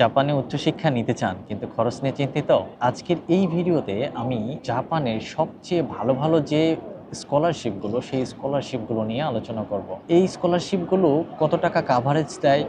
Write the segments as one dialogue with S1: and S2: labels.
S1: জাপানে উচ্চশিক্ষা নিতে চান, কিন্তু খরচ নিয়ে চিন্তিত? আজকের এই ভিডিওতে আমি জাপানের সবচেয়ে ভালো ভালো যে স্কলারশিপগুলো সেই স্কলারশিপগুলো নিয়ে আলোচনা করব। এই স্কলারশিপগুলো কত টাকা কাভারেজ দেয়?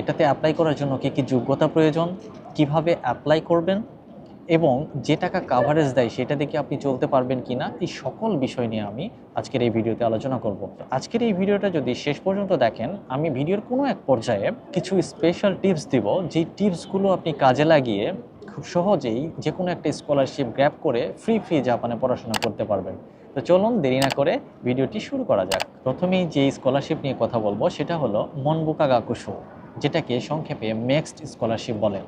S1: এটাতে অ্যাপ্লাই করার জন্য কী কী যোগ্যতা প্রয়োজন? কীভাবে অ্যাপ্লাই করবেন? এবং যে টাকা কাভারেজ দেয়, সেটা দেখে আপনি চলতে পারবেন কি না এই সকল বিষয় নিয়ে আমি আজকের এই ভিডিওতে আলোচনা করব। আজকের এই ভিডিওটা যদি শেষ পর্যন্ত দেখেন, আমি ভিডিওর কোনো এক পর্যায়ে কিছু স্পেশাল টিপস দিব, যেই টিপসগুলো আপনি কাজে লাগিয়ে খুব সহজেই যে কোনো একটা স্কলারশিপ গ্র্যাপ করে ফ্রি ফ্রি জাপানে পড়াশোনা করতে পারবেন। তো চলুন দেরি না করে ভিডিওটি শুরু করা যাক। প্রথমেই যে স্কলারশিপ নিয়ে কথা বলব, সেটা হলো মনবুকা গাকুশো যেটাকে সংক্ষেপে মেক্সড স্কলারশিপ বলে।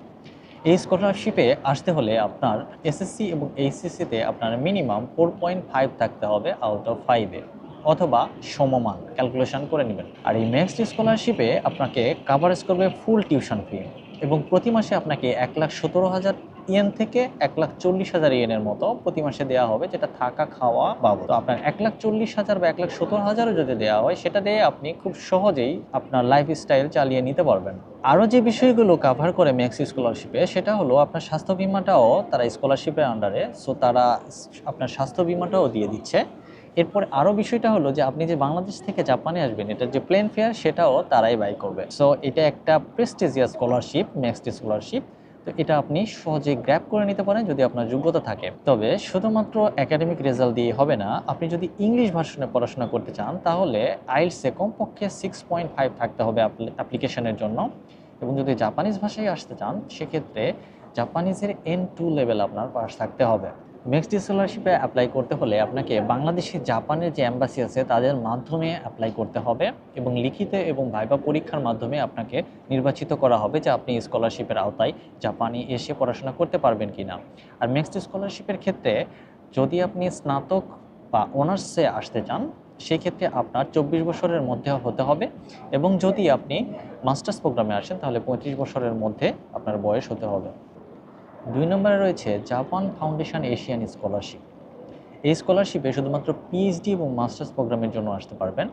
S1: এই স্কলারশিপে আসতে হলে আপনার এসএসসি এবং এইচএসসিতে আপনার মিনিমাম ফোর পয়েন্ট ফাইভ থাকতে হবে আউট অফ ফাইভে অথবা সমমান ক্যালকুলেশন করে নেবেন। আর এই নেক্সট স্কলারশিপে আপনাকে কাভারেজ করবে ফুল টিউশন ফি এবং প্রতি মাসে আপনাকে এক লাখ সতেরো হাজার ইয়েন থেকে এক লাখ চল্লিশ হাজার ইয়েনের মতো প্রতি মাসে দেওয়া হবে, যেটা থাকা খাওয়া বাবদ। তো আপনার এক লাখ চল্লিশ হাজার বা এক লাখ সত্তর হাজারও যদি দেওয়া হয়, সেটা দিয়ে আপনি খুব সহজেই আপনার লাইফ স্টাইল চালিয়ে নিতে পারবেন। আরও যে বিষয়গুলো কাভার করে ম্যাক্স স্কলারশিপে সেটা হলো আপনার স্বাস্থ্য বিমাটাও তারা স্কলারশিপের আন্ডারে সো তারা আপনার স্বাস্থ্য বিমাটাও দিয়ে দিচ্ছে। এরপর আরও বিষয়টা হলো যে, আপনি যে বাংলাদেশ থেকে জাপানে আসবেন এটার যে প্লেন ফেয়ার সেটাও তারাই বাই করবে। সো এটা একটা প্রেস্টিজিয়াস স্কলারশিপ নেক্সট স্কলারশিপ তো এটা আপনি সহজে গ্র্যাপ করে নিতে পারেন যদি আপনার যোগ্যতা থাকে। তবে শুধুমাত্র একাডেমিক রেজাল্ট দিয়ে হবে না, আপনি যদি ইংলিশ ভার্সনে পড়াশোনা করতে চান, তাহলে আইলসে কমপক্ষে সিক্স পয়েন্ট ফাইভ থাকতে হবে অ্যাপ্লিকেশনের জন্য। এবং যদি জাপানিজ ভাষায় আসতে চান, সেক্ষেত্রে জাপানিজের এন টু লেভেল আপনার পাস থাকতে হবে। নেক্সট স্কলারশিপে অ্যাপ্লাই করতে হলে আপনাকে বাংলাদেশে জাপানের যে অ্যাম্বাসি আছে, তাদের মাধ্যমে অ্যাপ্লাই করতে হবে এবং লিখিত এবং ভাইবা পরীক্ষার মাধ্যমে আপনাকে নির্বাচিত করা হবে যে আপনি স্কলারশিপের আওতায় জাপানে এসে পড়াশোনা করতে পারবেন কি না আর নেক্সট স্কলারশিপের ক্ষেত্রে যদি আপনি স্নাতক বা অনার্সে আসতে চান, সেক্ষেত্রে আপনার চব্বিশ বছরের মধ্যে হতে হবে এবং যদি আপনি মাস্টার্স প্রোগ্রামে আসেন, তাহলে পঁয়ত্রিশ বছরের মধ্যে আপনার বয়স হতে হবে। দুই নম্বরে রয়েছে জাপান ফাউন্ডেশন এশিয়ান স্কলারশিপ। এই স্কলারশিপে শুধুমাত্র পিএইচডি এবং মাস্টার্স প্রোগ্রামের জন্য আসতে পারবেন।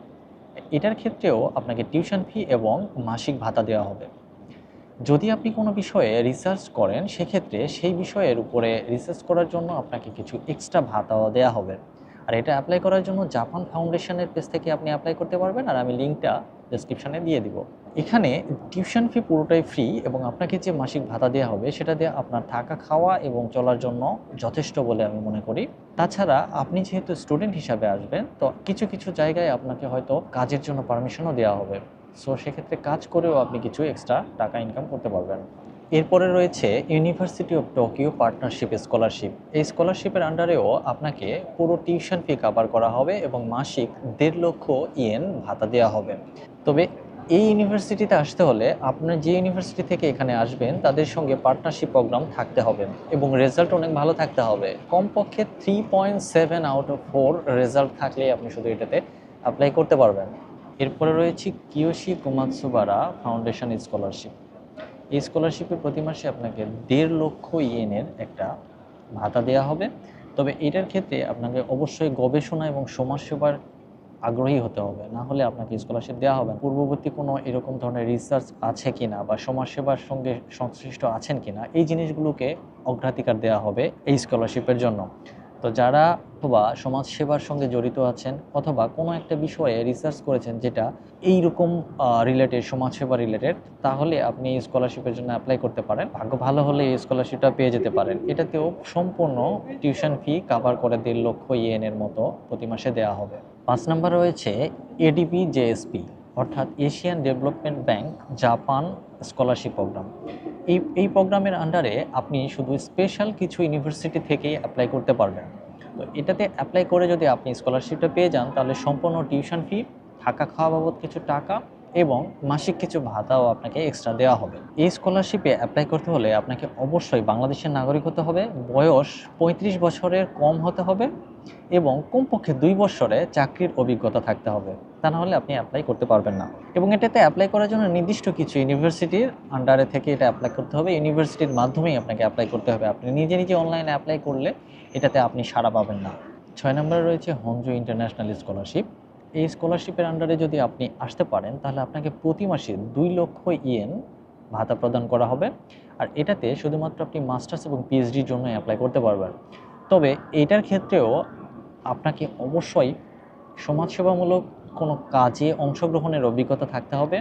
S1: এটার ক্ষেত্রেও আপনাকে টিউশন ফি এবং মাসিক ভাতা দেওয়া হবে। যদি আপনি কোনো বিষয়ে রিসার্চ করেন, সেক্ষেত্রে সেই বিষয়ের উপরে রিসার্চ করার জন্য আপনাকে কিছু এক্সট্রা ভাতাও দেওয়া হবে। আর এটা অ্যাপ্লাই করার জন্য জাপান ফাউন্ডেশনের পেজ থেকে আপনি অ্যাপ্লাই করতে পারবেন, আর আমি লিঙ্কটা ডেসক্রিপশানে দিয়ে দিব। এখানে টিউশন ফি পুরোটাই ফ্রি এবং আপনাকে যে মাসিক ভাতা দেওয়া হবে, সেটা দিয়ে আপনার থাকা, খাওয়া এবং চলার জন্য যথেষ্ট বলে আমি মনে করি। তাছাড়া আপনি যেহেতু স্টুডেন্ট হিসাবে আসবেন, তো কিছু কিছু জায়গায় আপনাকে হয়তো কাজের জন্য পারমিশনও দেওয়া হবে। সো সেক্ষেত্রে কাজ করেও আপনি কিছু এক্সট্রা টাকা ইনকাম করতে পারবেন। এরপরে রয়েছে university of Tokyo partnership scholarship এই স্কলারশিপের আন্ডারেও আপনাকে পুরো টিউশন ফি কাভার করা হবে এবং মাসিক দেড় লক্ষ ইয়েন ভাতা দেওয়া হবে। তবে এই ইউনিভার্সিটিতে আসতে হলে আপনার যে ইউনিভার্সিটি থেকে এখানে আসবেন, তাদের সঙ্গে পার্টনারশিপ প্রোগ্রাম থাকতে হবে এবং রেজাল্ট অনেক ভালো থাকতে হবে। কমপক্ষে three point seven out of four result থাকলেই আপনি শুধু এটাতে অ্যাপ্লাই করতে পারবেন। এরপরে রয়েছে কিয়োশি কুমাৎসুবারা ফাউন্ডেশন স্কলারশিপ এই স্কলারশিপে প্রতি মাসে আপনাকে দেড় লক্ষ ইয়েনের একটা ভাতা দেওয়া হবে। তবে এটার ক্ষেত্রে আপনাকে অবশ্যই গবেষণা এবং সমাজসেবার আগ্রহী হতে হবে। না হলে আপনাকে স্কলারশিপ দেওয়া হবে পূর্ববর্তী কোনো এরকম ধরনের রিসার্চ আছে কিনা বা সমাজসেবার সঙ্গে সংশ্লিষ্ট আছেন কিনা, এই জিনিসগুলোকে অগ্রাধিকার দেওয়া হবে এই স্কলারশিপের জন্য। তো যারা অথবা সমাজসেবার সঙ্গে জড়িত আছেন অথবা কোনো একটা বিষয়ে রিসার্চ করেছেন যেটা এই রকম রিলেটেড সমাজসেবা রিলেটেড তাহলে আপনি এই স্কলারশিপের জন্য অ্যাপ্লাই করতে পারেন। ভাগ্য ভালো হলে এই স্কলারশিপটা পেয়ে যেতে পারেন। এটাতেও সম্পূর্ণ টিউশন ফি কাভার করে দেড় লক্ষ ইয়েনের মতো প্রতি মাসে দেওয়া হবে। পাঁচ নম্বর রয়েছে এডিপি জেএসপি অর্থাৎ Asian development bank Japan scholarship programme এই এই প্রোগ্রামের আন্ডারে আপনি শুধু স্পেশাল কিছু ইউনিভার্সিটি থেকেই অ্যাপ্লাই করতে পারবেন। তো এটাতে অ্যাপ্লাই করে যদি আপনি স্কলারশিপটা পেয়ে যান, তাহলে সম্পূর্ণ টিউশন ফি থাকা খাওয়া বাবদ কিছু টাকা এবং মাসিক কিছু ভাতাও আপনাকে এক্সট্রা দেওয়া হবে। এই স্কলারশিপে অ্যাপ্লাই করতে হলে আপনাকে অবশ্যই বাংলাদেশের নাগরিক হতে হবে, বয়স পঁয়ত্রিশ বছরের কম হতে হবে এবং কমপক্ষে দুই বছরে চাকরির অভিজ্ঞতা থাকতে হবে। তা না হলে আপনি অ্যাপ্লাই করতে পারবেন না। এবং এটাতে অ্যাপ্লাই করার জন্য নির্দিষ্ট কিছু ইউনিভার্সিটির আন্ডারে থেকে এটা অ্যাপ্লাই করতে হবে। ইউনিভার্সিটির মাধ্যমেই আপনাকে অ্যাপ্লাই করতে হবে। আপনি নিজে নিজে অনলাইনে অ্যাপ্লাই করলে এটাতে আপনি সাড়া পাবেন না। ছয় নম্বরে রয়েছে হনজু ইন্টারন্যাশনাল স্কলারশিপ এই স্কলারশিপের আন্ডারে যদি আপনি আসতে পারেন, তাহলে আপনাকে প্রতি মাসে দুই লক্ষ ইয়েন ভাতা প্রদান করা হবে। আর এটাতে শুধুমাত্র আপনি মাস্টার্স এবং পিএইচডির জন্য অ্যাপ্লাই করতে পারবেন। তবে এটার ক্ষেত্রেও আপনাকে অবশ্যই সমাজসেবামূলক কোনো কাজে অংশগ্রহণের অভিজ্ঞতা থাকতে হবে।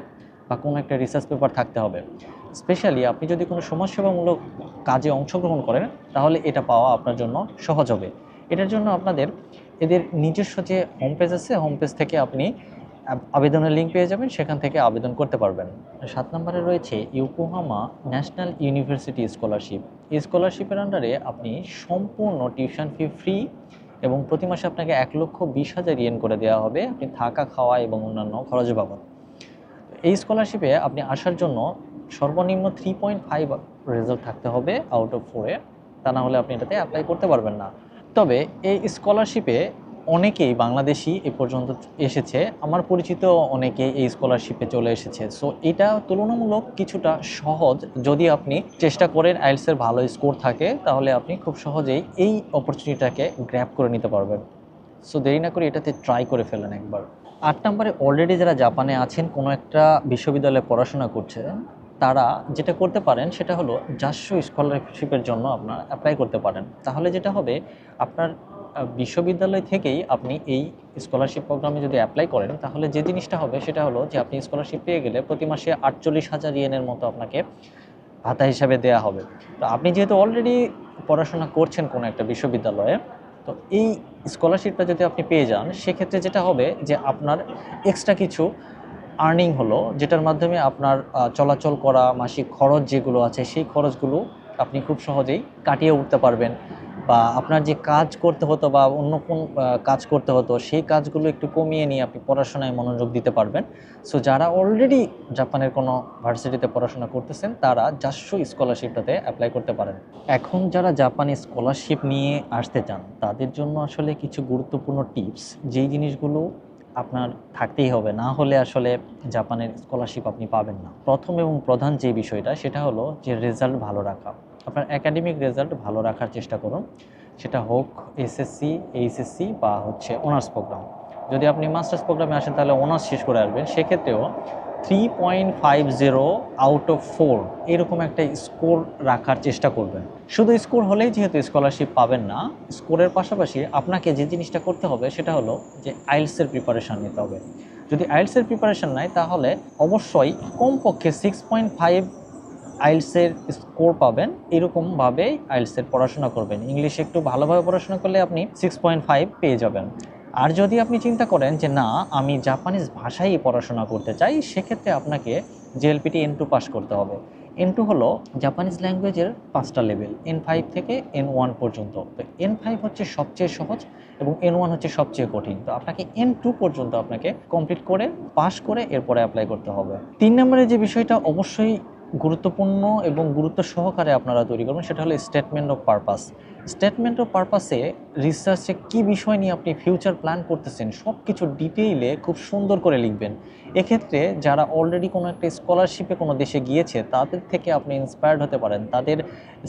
S1: বা কোনো একটা রিসার্চ পেপার থাকতে হবে। স্পেশালি আপনি যদি কোনো সমাজসেবামূলক কাজে অংশগ্রহণ করেন, তাহলে এটা পাওয়া আপনার জন্য সহজ হবে। এটার জন্য আপনাদের এদের নিজস্ব যে হোম পেজ আছে হোম পেজ থেকে আপনি আবেদনের লিঙ্ক পেয়ে যাবেন, সেখান থেকে আবেদন করতে পারবেন। সাত নম্বরে রয়েছে ইউকোহামা ন্যাশনাল ইউনিভার্সিটি স্কলারশিপ। এই স্কলারশিপের আন্ডারে আপনি সম্পূর্ণ টিউশন ফি ফ্রি এবং প্রতি মাসে আপনাকে এক লক্ষ বিশ হাজার ইয়েন করে দেওয়া হবে। আপনি থাকা, খাওয়া এবং অন্যান্য খরচ বাবদ। এই স্কলারশিপে আপনি আসার জন্য সর্বনিম্ন থ্রি পয়েন্ট ফাইভ রেজাল্ট থাকতে হবে আউট অফ ফোরে তা না হলে আপনি এটাতে অ্যাপ্লাই করতে পারবেন না। তবে এই স্কলারশিপে অনেকেই বাংলাদেশি এ পর্যন্ত এসেছে। আমার পরিচিত অনেকে এই স্কলারশিপে চলে এসেছে। সো এটা তুলনামূলক কিছুটা সহজ। যদি আপনি চেষ্টা করেন আইলসের ভালো স্কোর থাকে, তাহলে আপনি খুব সহজেই এই অপরচুনিটিটাকে গ্র্যাপ করে নিতে পারবেন। সো দেরি না করে এটাতে ট্রাই করে ফেলেন একবার। আট নম্বরে অলরেডি যারা জাপানে আছেন, কোনো একটা বিশ্ববিদ্যালয়ে পড়াশোনা করছে তারা যেটা করতে পারেন সেটা হলো জাস্য স্কলারশিপের জন্য আপনার অ্যাপ্লাই করতে পারেন। তাহলে যেটা হবে, আপনার বিশ্ববিদ্যালয় থেকেই আপনি এই স্কলারশিপ প্রোগ্রামে যদি অ্যাপ্লাই করেন, তাহলে যে জিনিসটা হবে সেটা হলো যে আপনি স্কলারশিপ পেয়ে গেলে প্রতি মাসে আটচল্লিশ হাজার ইয়েনের মতো আপনাকে ভাতা হিসাবে দেয়া হবে। তো আপনি যেহেতু অলরেডি পড়াশোনা করছেন কোনো একটা বিশ্ববিদ্যালয়ে তো এই স্কলারশিপটা যদি আপনি পেয়ে যান, সেক্ষেত্রে যেটা হবে যে আপনার এক্সট্রা কিছু আর্নিং হলো, যেটার মাধ্যমে আপনার চলাচল করা, মাসিক খরচ যেগুলো আছে, সেই খরচগুলো আপনি খুব সহজেই কাটিয়ে উঠতে পারবেন। বা আপনার যে কাজ করতে হতো বা অন্য কোন কাজ করতে হতো, সেই কাজগুলো একটু কমিয়ে নিয়ে আপনি পড়াশোনায় মনোযোগ দিতে পারবেন। সো যারা অলরেডি জাপানের কোনো ভার্সিটিতে পড়াশোনা করতেছেন, তারা জাস্য স্কলারশিপটাতে অ্যাপ্লাই করতে পারেন। এখন যারা জাপানে স্কলারশিপ নিয়ে আসতে চান, তাদের জন্য আসলে কিছু গুরুত্বপূর্ণ টিপস যেই জিনিসগুলো আপনার থাকতেই হবে। না হলে আসলে জাপানের স্কলারশিপ আপনি পাবেন না। প্রথম এবং প্রধান যে বিষয়টা, সেটা হলো যে রেজাল্ট ভালো রাখা। আপনার একাডেমিক রেজাল্ট ভালো রাখার চেষ্টা করুন। সেটা হোক এসএসসি এইচএসসি বা হচ্ছে অনার্স প্রোগ্রাম যদি আপনি মাস্টার্স প্রোগ্রামে আসেন, তাহলে অনার্স শেষ করে আসবেন। সেক্ষেত্রেও three point five zero out of four এরকম একটা স্কোর রাখার চেষ্টা করবেন। শুধু স্কোর হলেই যেহেতু স্কলারশিপ পাবেন না স্কোরের পাশাপাশি আপনাকে যে জিনিসটা করতে হবে, সেটা হলো যে আইলসের প্রিপারেশান নিতে হবে। যদি আইলসের প্রিপারেশান নেয় তাহলে অবশ্যই কমপক্ষে সিক্স পয়েন্ট ফাইভ আইএলসের স্কোর পাবেন এরকমভাবে আইলসের পড়াশোনা করবেন। ইংলিশে একটু ভালোভাবে পড়াশোনা করলে আপনি সিক্স পয়েন্ট ফাইভ পেয়ে যাবেন। আর যদি আপনি চিন্তা করেন যে না, আমি জাপানিজ ভাষায় পড়াশোনা করতে চাই, সেক্ষেত্রে আপনাকে জেএলপিটি এন টু পাস করতে হবে। এন টু হলো জাপানিজ ল্যাঙ্গুয়েজের পাঁচটা লেভেল এন ফাইভ থেকে এন ওয়ান পর্যন্ত। তো এন ফাইভ হচ্ছে সবচেয়ে সহজ এবং এন ওয়ান হচ্ছে সবচেয়ে কঠিন। তো আপনাকে এন টু পর্যন্ত আপনাকে কমপ্লিট করে পাস করে এরপরে অ্যাপ্লাই করতে হবে। তিন নম্বরে যে বিষয়টা অবশ্যই গুরুত্বপূর্ণ এবং গুরুত্ব সহকারে আপনারা তৈরি করবেন, সেটা হলো statement of purpose statement of পারপাসে রিসার্চে কী বিষয় নিয়ে আপনি ফিউচার প্ল্যান করতেছেন সব কিছু ডিটেইলে খুব সুন্দর করে লিখবেন। এক্ষেত্রে যারা অলরেডি কোনো একটা স্কলারশিপে কোনো দেশে গিয়েছে, তাদের থেকে আপনি ইন্সপায়ার্ড হতে পারেন। তাদের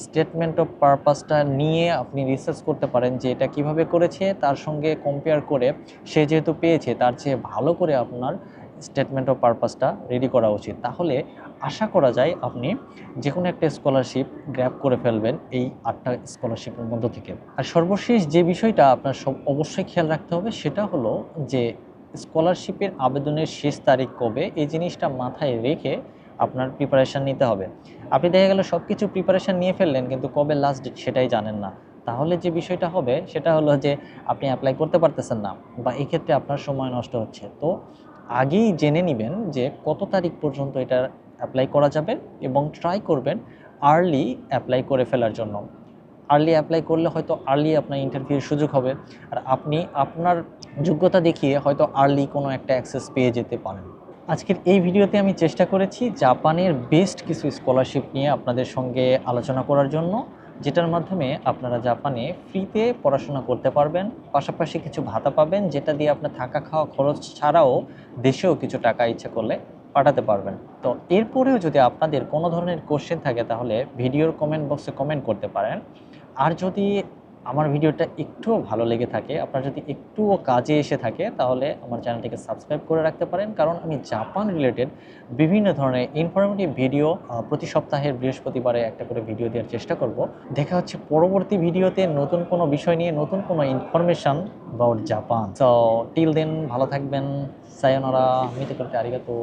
S1: স্টেটমেন্ট অফ পারপাসটা নিয়ে আপনি রিসার্চ করতে পারেন যে এটা কীভাবে করেছে, তার সঙ্গে কম্পেয়ার করে সে যেহেতু পেয়েছে, তার চেয়ে ভালো করে আপনার স্টেটমেন্ট অফ পারপাসটা রেডি করা উচিত। তাহলে আশা করা যায় আপনি যে কোনো একটা স্কলারশিপ গ্র্যাব করে ফেলবেন এই আটটা স্কলারশিপের মধ্য থেকে। আর সর্বশেষ যে বিষয়টা আপনার সব অবশ্যই খেয়াল রাখতে হবে সেটা হলো যে স্কলারশিপের আবেদনের শেষ তারিখ কবে এই জিনিসটা মাথায় রেখে আপনার প্রিপারেশান নিতে হবে। আপনি দেখা গেল সব কিছু প্রিপারেশান নিয়ে ফেললেন কিন্তু কবে লাস্ট ডেট সেটাই জানেন না। তাহলে যে বিষয়টা হবে সেটা হলো যে আপনি অ্যাপ্লাই করতে পারতেছেন না বা এক্ষেত্রে আপনার সময় নষ্ট হচ্ছে। তো আগেই জেনে নেবেন যে কত তারিখ পর্যন্ত এটা অ্যাপ্লাই করা যাবে এবং ট্রাই করবেন আর্লি অ্যাপ্লাই করে ফেলার জন্য। আর্লি অ্যাপ্লাই করলে হয়তো আর্লি আপনার ইন্টারভিউর সুযোগ হবে। আর আপনি আপনার যোগ্যতা দেখিয়ে হয়তো আর্লি কোনো একটা অ্যাক্সেস পেয়ে যেতে পারেন। আজকের এই ভিডিওতে আমি চেষ্টা করেছি জাপানের বেস্ট কিছু স্কলারশিপ নিয়ে আপনাদের সঙ্গে আলোচনা করার জন্য, যেটার মাধ্যমে আপনারা জাপানে ফ্রিতে পড়াশোনা করতে পারবেন। পাশাপাশি কিছু ভাতা পাবেন, যেটা দিয়ে আপনার থাকা খাওয়া খরচ ছাড়াও দেশেও কিছু টাকা ইচ্ছে করলে পাঠাতে পারবেন। তো এরপরেও যদি আপনাদের কোনো ধরনের কোশ্চেন থাকে, তাহলে ভিডিওর কমেন্ট বক্সে কমেন্ট করতে পারেন। আর যদি আমার ভিডিওটা একটুও ভালো লেগে থাকে। আপনার যদি একটুও কাজে এসে থাকে, তাহলে আমার চ্যানেলটিকে সাবস্ক্রাইব করে রাখতে পারেন। কারণ আমি জাপান রিলেটেড বিভিন্ন ধরনের ইনফরমেটিভ ভিডিও প্রতি সপ্তাহের বৃহস্পতিবারে একটা করে ভিডিও দেওয়ার চেষ্টা করব। দেখা হচ্ছে পরবর্তী ভিডিওতে নতুন কোনো বিষয় নিয়ে, নতুন কোনো information about Japan so till then ভালো থাকবেন। সায়নারা মিতে করতে আরিগাতো